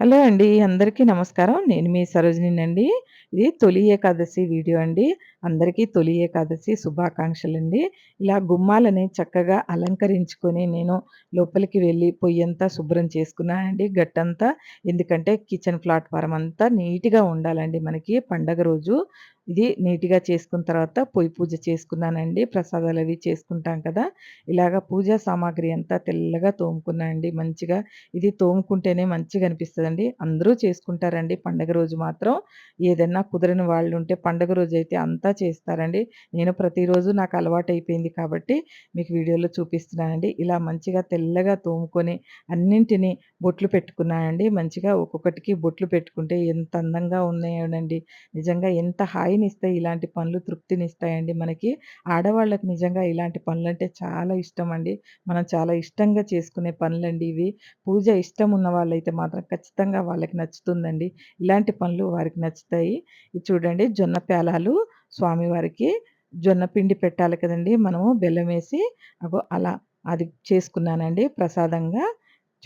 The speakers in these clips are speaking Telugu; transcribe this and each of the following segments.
హలో అండి. అందరికీ నమస్కారం. నేను మీ సరోజినినండి. ఇది తొలి ఏకాదశి వీడియో అండి. అందరికీ తొలి ఏకాదశి శుభాకాంక్షలు అండి ఇలా గుమ్మాలని చక్కగా అలంకరించుకొని నేను లోపలికి వెళ్ళి పొయ్యంతా శుభ్రం చేసుకున్నానండి గట్టంతా. ఎందుకంటే కిచెన్ ప్లాట్ఫారం అంతా నీట్‌గా ఉండాలండి మనకి పండగ రోజు. ఇది నీట్‌గా చేసుకున్న తర్వాత పొయ్యి పూజ చేసుకున్నానండి. ప్రసాదాలు అవి చేసుకుంటాం కదా! ఇలాగ పూజా సామాగ్రి అంతా తెల్లగా తోముకున్నానండి మంచిగా. ఇది తోముకుంటేనే మంచిగా అనిపిస్తుంది అనిపిస్తదండి. అందరూ చేసుకుంటారండి పండగ రోజు మాత్రం. ఏదన్నా కుదరని వాళ్ళు ఉంటే పండగ అయితే అంతా చేస్తారండి. నేను ప్రతిరోజు నాకు అలవాటు అయిపోయింది కాబట్టి మీకు వీడియోలో చూపిస్తున్నానండి. ఇలా మంచిగా తెల్లగా తోముకొని అన్నింటిని బొట్లు పెట్టుకున్నానండి. మంచిగా ఒక్కొక్కటికి బొట్లు పెట్టుకుంటే ఎంత అందంగా ఉన్నాయండి నిజంగా ఎంత హాయినిస్తాయి ఇలాంటి పనులు తృప్తినిస్తాయండి మనకి. ఆడవాళ్ళకి నిజంగా ఇలాంటి పనులు అంటే చాలా ఇష్టం అండి మనం చాలా ఇష్టంగా చేసుకునే పనులండి ఇవి. పూజ ఇష్టం ఉన్న వాళ్ళైతే మాత్రం ఖచ్చితంగా వాళ్ళకి నచ్చుతుందండి. ఇలాంటి పనులు వారికి నచ్చుతాయి. ఇది చూడండి జొన్న పేలాలు స్వామివారికి జొన్న పిండి పెట్టాలి కదండి మనము బెల్లం వేసి అగో అలా అది చేసుకున్నానండి ప్రసాదంగా.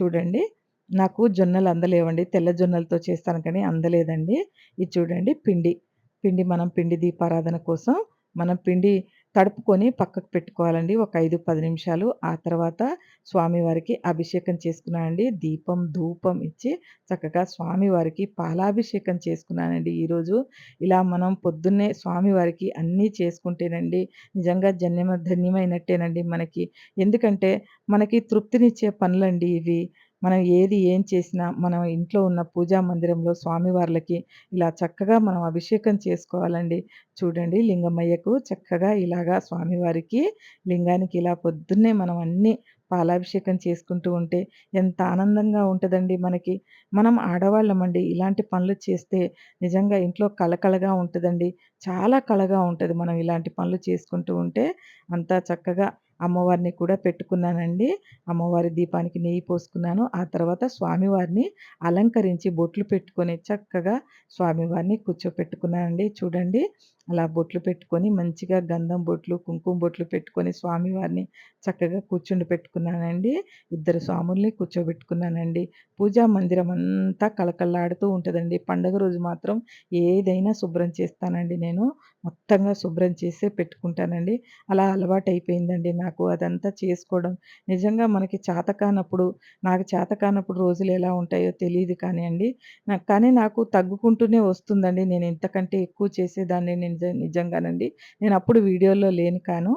చూడండి. నాకు జొన్నలు అందలేవండి. తెల్ల జొన్నలతో చేస్తాను కానీ అందలేదండి. ఇది చూడండి పిండి. పిండి మనం పిండి దీపారాధన కోసం మనం పిండి తడుపుకొని పక్కకు పెట్టుకోవాలండి. ఒక 5, 10 నిమిషాలు. ఆ తర్వాత స్వామివారికి అభిషేకం చేసుకున్నానండి. దీపం, ధూపం ఇచ్చి చక్కగా స్వామివారికి పాలాభిషేకం చేసుకున్నానండి ఈరోజు. ఇలా మనం పొద్దున్నే స్వామివారికి అన్నీ చేసుకుంటేనండి నిజంగా జన్యమ ధన్యమైనట్టేనండి మనకి. ఎందుకంటే మనకి తృప్తినిచ్చే పనులండి ఇవి. మనం ఏది ఏం చేసినా మనం ఇంట్లో ఉన్న పూజా మందిరంలో స్వామివార్లకి ఇలా చక్కగా మనం అభిషేకం చేసుకోవాలండి. చూడండి లింగమయ్యకు చక్కగా ఇలాగా స్వామివారికి లింగానికి ఇలా పొద్దున్నే మనం అన్నీ పాలాభిషేకం చేసుకుంటూ ఉంటే ఎంత ఆనందంగా ఉంటుందండి మనకి. మనం ఆడవాళ్ళమండి ఇలాంటి పనులు చేస్తే నిజంగా ఇంట్లో కళకళగా ఉంటుందండి చాలా కళగా ఉంటుంది మనం ఇలాంటి పనులు చేసుకుంటూ ఉంటే. అంతా చక్కగా అమ్మవారిని కూడా పెట్టుకున్నానండి. అమ్మవారి దీపానికి నెయ్యి పోసుకున్నాను. ఆ తర్వాత స్వామివారిని అలంకరించి బొట్లు పెట్టుకొని చక్కగా స్వామివారిని కూర్చోపెట్టుకున్నానండి. చూడండి అలా బొట్లు పెట్టుకొని మంచిగా గంధం బొట్లు, కుంకుమ బొట్లు పెట్టుకొని స్వామివారిని చక్కగా కూర్చుండపెట్టుకున్నానండి. ఇద్దరు స్వాముల్ని కూర్చోబెట్టుకున్నానండి. పూజా మందిరం అంతా కళకళలాడుతూ ఉంటుందండి పండుగ రోజు మాత్రం ఏదైనా శుభ్రం చేస్తానండి నేను. మొత్తంగా శుభ్రం చేసే పెట్టుకుంటానండి. అలా అలవాటయిపోయిందండి నాకు అదంతా చేసుకోవడం. నిజంగా మనకి చేతకానప్పుడు నాకు చేత కానప్పుడు రోజులు ఎలా ఉంటాయో తెలియదు కానీ అండి నాకు కానీ నాకు తగ్గుకుంటూనే వస్తుందండి. నేను ఇంతకంటే ఎక్కువ చేసేదాన్ని నిజ నిజంగానండి. నేను అప్పుడు వీడియోలో లేను కాను.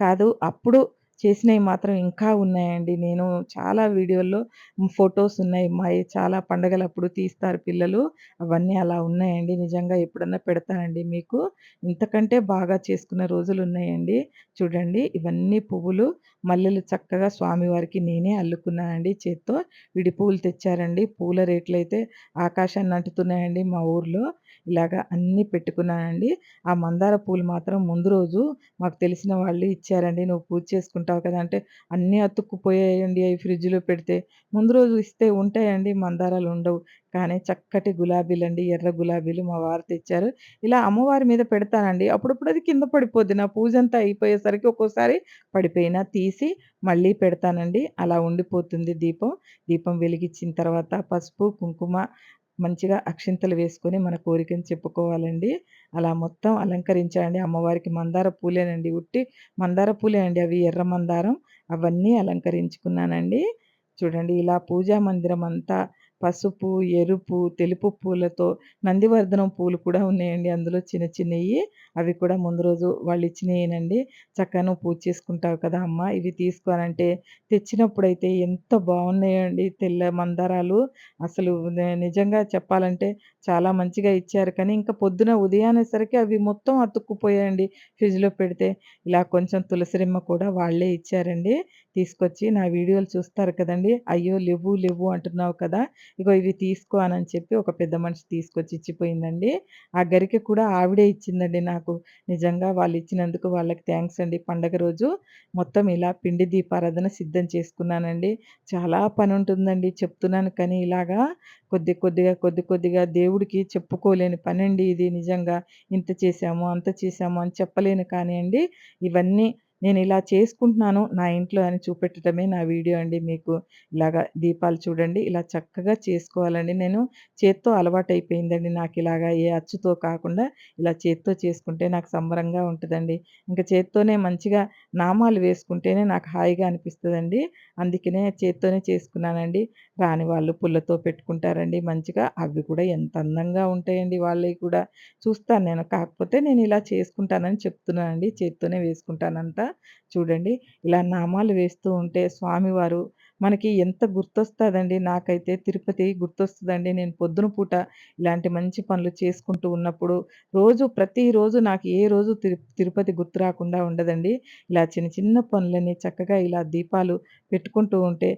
కాదు అప్పుడు చేసినవి మాత్రం ఇంకా ఉన్నాయండి. నేను చాలా వీడియోల్లో ఫోటోస్ ఉన్నాయి మాయి. చాలా పండగలప్పుడు తీస్తారు పిల్లలు. అవన్నీ అలా ఉన్నాయండి. నిజంగా ఎప్పుడన్నా పెడతానండి మీకు. ఇంతకంటే బాగా చేసుకున్న రోజులున్నాయండి. చూడండి ఇవన్నీ పువ్వులు, మల్లెలు చక్కగా స్వామివారికి నేనే అల్లుకున్నానండి చేత్తో. విడి పువ్వులు తెచ్చారండి. పూల రేట్లయితే ఆకాశాన్ని అంటుతున్నాయండి మా ఊర్లో. ఇలాగ అన్నీ పెట్టుకున్నానండి. ఆ మందార పూలు మాత్రం ముందు రోజు మాకు తెలిసిన వాళ్ళు ఇచ్చారండి. "నువ్వు పూజ చేసుకుంటావు కదా!" అంటే అన్నీ అతుక్కుపోయాయండి అవి ఫ్రిడ్జ్‌లో పెడితే. ముందు రోజు ఇస్తే ఉంటాయండి మందారాలు ఉండవు. కానీ చక్కటి గులాబీలండి. ఎర్ర గులాబీలు మా వారు తెచ్చారు. ఇలా అమ్మవారి మీద పెడతానండి. అప్పుడప్పుడు అది కింద పడిపోద్ది. నా పూజంతా అయిపోయేసరికి ఒక్కోసారి పడిపోయినా తీసి మళ్ళీ పెడతానండి. అలా ఉండిపోతుంది దీపం. దీపం వెలిగిచ్చిన తర్వాత పసుపు, కుంకుమ మంచిగా అక్షింతలు వేసుకొని మన కోరికను చెప్పుకోవాలండి. అలా మొత్తం అలంకరించాలండి అమ్మవారికి మందార పూలేనండి. ఉట్టి మందార పూలే అండి అవి ఎర్ర మందారం. అవన్నీ అలంకరించుకున్నానండి. చూడండి ఇలా పూజా మందిరం అంతా పసుపు, ఎరుపు, తెలుపు పూలతో నందివర్ధనం పూలు కూడా ఉన్నాయండి అందులో చిన్న చిన్నవి అవి కూడా ముందు రోజు వాళ్ళిచ్చినయేనండి. "చక్కగా చక్కను పూజ చేసుకుంటావు కదా అమ్మ! ఇవి తీసుకోనంటే తెచ్చినప్పుడైతే ఎంత బాగున్నాయండి తెల్ల మందారాలు. అసలు నిజంగా చెప్పాలంటే చాలా మంచిగా ఇచ్చారు. కానీ ఇంకా పొద్దున ఉదయానేసరికి అవి మొత్తం అతుక్కుపోయాయండి ఫ్రిడ్జ్‌లో పెడితే. ఇలా కొంచెం తులసిరిమ్మ కూడా వాళ్ళే ఇచ్చారండి. తీసుకొచ్చి నా వీడియోలు చూస్తారు కదండి "అయ్యో! లేవు లేవు అంటున్నావు కదా! ఇగో ఇవి తీసుకో" అనని చెప్పి ఒక పెద్ద మనిషి తీసుకొచ్చి ఇచ్చిపోయిందండి. ఆ గరికి కూడా ఆవిడే ఇచ్చిందండి నాకు. నిజంగా వాళ్ళు ఇచ్చినందుకు వాళ్ళకి థ్యాంక్స్ అండి. పండగ రోజు మొత్తం ఇలా పిండి దీపారాధన సిద్ధం చేసుకున్నానండి. చాలా పని ఉంటుందండి చెప్తున్నాను కానీ ఇలాగా కొద్ది కొద్దిగా, కొద్ది కొద్దిగా దేవుడికి చెప్పుకోలేని పనండి ఇది నిజంగా. ఇంత చేశాము, అంత చేశాము అని చెప్పలేను కానీ అండి ఇవన్నీ నేను ఇలా చేసుకుంటున్నాను నా ఇంట్లో అని చూపెట్టడమే నా వీడియో అండి మీకు. ఇలాగా దీపాలు చూడండి ఇలా చక్కగా చేసుకోవాలండి. నేను చేత్తో అలవాటైపోయిందండి నాకు ఇలాగా ఏ అచ్చుతో కాకుండా ఇలా చేత్తో చేసుకుంటే నాకు సంబరంగా ఉంటుందండి ఇంకా చేత్తోనే మంచిగా నామాలు వేసుకుంటేనే నాకు హాయిగా అనిపిస్తుందండి అందుకనే చేత్తోనే చేసుకున్నానండి. రాని వాళ్ళు పుల్లతో పెట్టుకుంటారండి మంచిగా. అవి కూడా ఎంత అందంగా ఉంటాయండి వాళ్ళవి కూడా. చూస్తాను నేను. కాకపోతే నేను ఇలా చేసుకుంటానని చెప్తున్నానండి. చేత్తోనే వేసుకుంటానంతా. చూడండి. ఇలా నామాలు వేస్తూ ఉంటే స్వామివారు మనకి ఎంత గుర్తొస్తుందండి. నాకైతే తిరుపతి గుర్తొస్తుందండి. నేను పొద్దున పూట ఇలాంటి మంచి పనులు చేసుకుంటూ ఉన్నప్పుడు రోజు ప్రతిరోజు నాకు ఏ రోజు తిరు తిరుపతి గుర్తు రాకుండా ఉండదండి. ఇలా చిన్న చిన్న పనులని చక్కగా ఇలా దీపాలు పెట్టుకుంటూ ఉంటే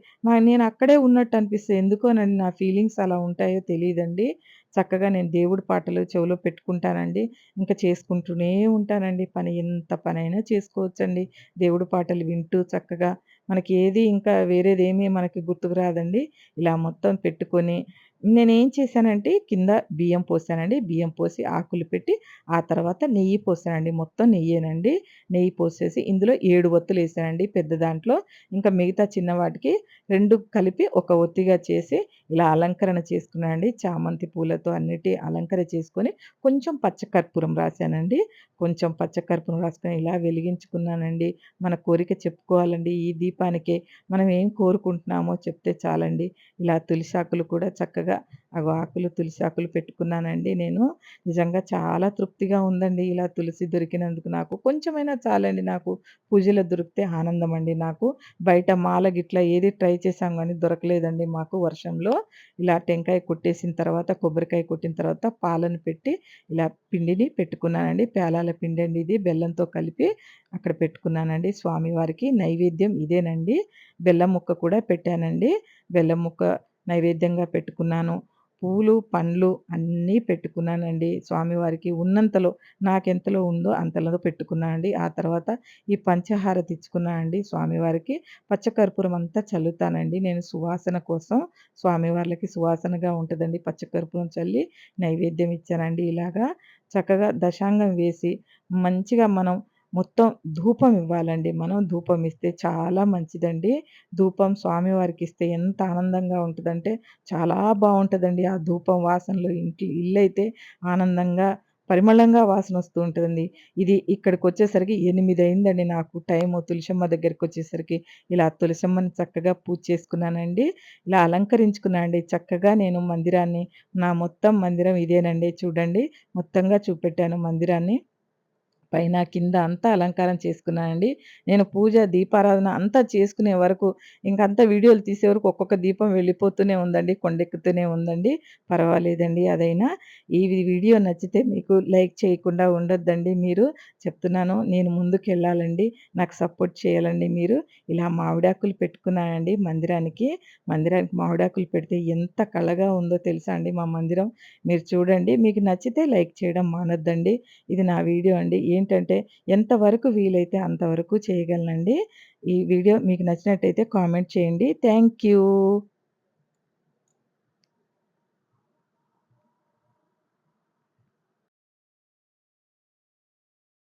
నేను అక్కడే ఉన్నట్టు అనిపిస్తే ఎందుకోనండి? నా ఫీలింగ్స్ అలా ఉంటాయో తెలియదండి. చక్కగా నేను దేవుడి పాటలు చెవిలో పెట్టుకుంటానండి. ఇంకా చేసుకుంటూనే ఉంటానండి పని. ఎంత పనైనా చేసుకోవచ్చండి. దేవుడి పాటలు వింటూ చక్కగా మనకి ఏది ఇంకా వేరేదేమీ మనకి గుర్తుకు రాదండి. ఇలా మొత్తం పెట్టుకొని నేనేం చేశానంటే కింద బియ్యం పోసానండి. బియ్యం పోసి ఆకులు పెట్టి ఆ తర్వాత నెయ్యి పోసానండి. మొత్తం నెయ్యేనండి. నెయ్యి పోసేసి ఇందులో ఏడు ఒత్తులు వేసానండి పెద్ద దాంట్లో. ఇంకా మిగతా చిన్న వాటికి 2 కలిపి ఒక ఒత్తిగా చేసి ఇలా అలంకరణ చేసుకున్నానండి. చామంతి పూలతో అన్నిటి అలంకరణ చేసుకొని కొంచెం పచ్చకర్పూరం రాశానండి. కొంచెం పచ్చకర్పూరం రాసుకొని ఇలా వెలిగించుకున్నానండి. మన కోరిక చెప్పుకోవాలండి ఈ దీపానికే. మనం ఏం కోరుకుంటున్నామో చెప్తే చాలండి. ఇలా తులసాకులు కూడా చక్కగా అగో ఆకులు తులసి ఆకులు పెట్టుకున్నానండి నేను. నిజంగా చాలా తృప్తిగా ఉందండి ఇలా తులసి దొరికినందుకు నాకు. కొంచెమైనా చాలండి నాకు. పూజలో దొరికితే ఆనందం అండి నాకు. బయట మాల గిట్లా ఏది ట్రై చేశాం కానీ దొరకలేదండి మాకు వర్షంలో. ఇలా టెంకాయ కొట్టేసిన తర్వాత, కొబ్బరికాయ కొట్టిన తర్వాత పాలను పెట్టి ఇలా పిండిని పెట్టుకున్నానండి. పేలాల పిండి అండి ఇది బెల్లంతో కలిపి అక్కడ పెట్టుకున్నానండి స్వామివారికి. నైవేద్యం ఇదేనండి. బెల్లం ముక్క కూడా పెట్టానండి. బెల్లం ముక్క నైవేద్యంగా పెట్టుకున్నాను. పూలు, పండ్లు అన్నీ పెట్టుకున్నానండి స్వామివారికి. ఉన్నంతలో నాకెంతలో ఉందో అంతలో పెట్టుకున్నానండి. ఆ తర్వాత ఈ పంచహారతి ఇచ్చుకున్నానండి స్వామివారికి. పచ్చకర్పూరం అంతా చల్లుతానండి నేను సువాసన కోసం. స్వామివార్లకి సువాసనగా ఉంటుందండి పచ్చకర్పూరం చల్లి నైవేద్యం ఇచ్చానండి ఇలాగా. చక్కగా దశాంగం వేసి మంచిగా మనం మొత్తం ధూపం ఇవ్వాలండి మనం. ధూపం ఇస్తే చాలా మంచిదండి. ధూపం స్వామివారికి ఇస్తే ఎంత ఆనందంగా ఉంటుందంటే చాలా బాగుంటుందండి ఆ ధూపం వాసనలో ఇంటి ఇల్లైతే ఆనందంగా పరిమళంగా వాసన వస్తూ ఉంటుందండి ఇది ఇక్కడికి వచ్చేసరికి ఎనిమిది అయిందండి నాకు టైము తులసమ్మ దగ్గరికొచ్చేసరికి. ఇలా తులసమ్మని చక్కగా పూజ చేసుకున్నానండి. ఇలా అలంకరించుకున్నానండి చక్కగా నేను మందిరాన్ని. నా మొత్తం మందిరం ఇదేనండి చూడండి. మొత్తంగా చూపెట్టాను మందిరాన్ని. పైన, కింద అంతా అలంకారం చేసుకున్నానండి. నేను పూజ, దీపారాధన అంతా చేసుకునే వరకు ఇంకంతా వీడియోలు తీసే వరకు ఒక్కొక్క దీపం వెళ్ళిపోతూనే ఉందండి. కొండెక్కుతూనే ఉందండి. పర్వాలేదండి అదైనా. ఈ వీడియో నచ్చితే మీకు లైక్ చేయకుండా ఉండొద్దండి మీరు. చెప్తున్నాను నేను ముందుకు వెళ్ళాలండి నాకు సపోర్ట్ చేయాలండి మీరు. ఇలా మామిడాకులు పెట్టుకున్నానండి మందిరానికి. మందిరానికి మామిడాకులు పెడితే ఎంత కళగా ఉందో తెలుసా అండి మా మందిరం. మీరు చూడండి. మీకు నచ్చితే లైక్ చేయడం మానొద్దండి. ఇది నా వీడియో అండి. ఏంటంటే ఎంతవరకు వీలైతే అంతవరకు చేయగలనండి. ఈ వీడియో మీకు నచ్చినట్టయితే కామెంట్ చేయండి. Thank you.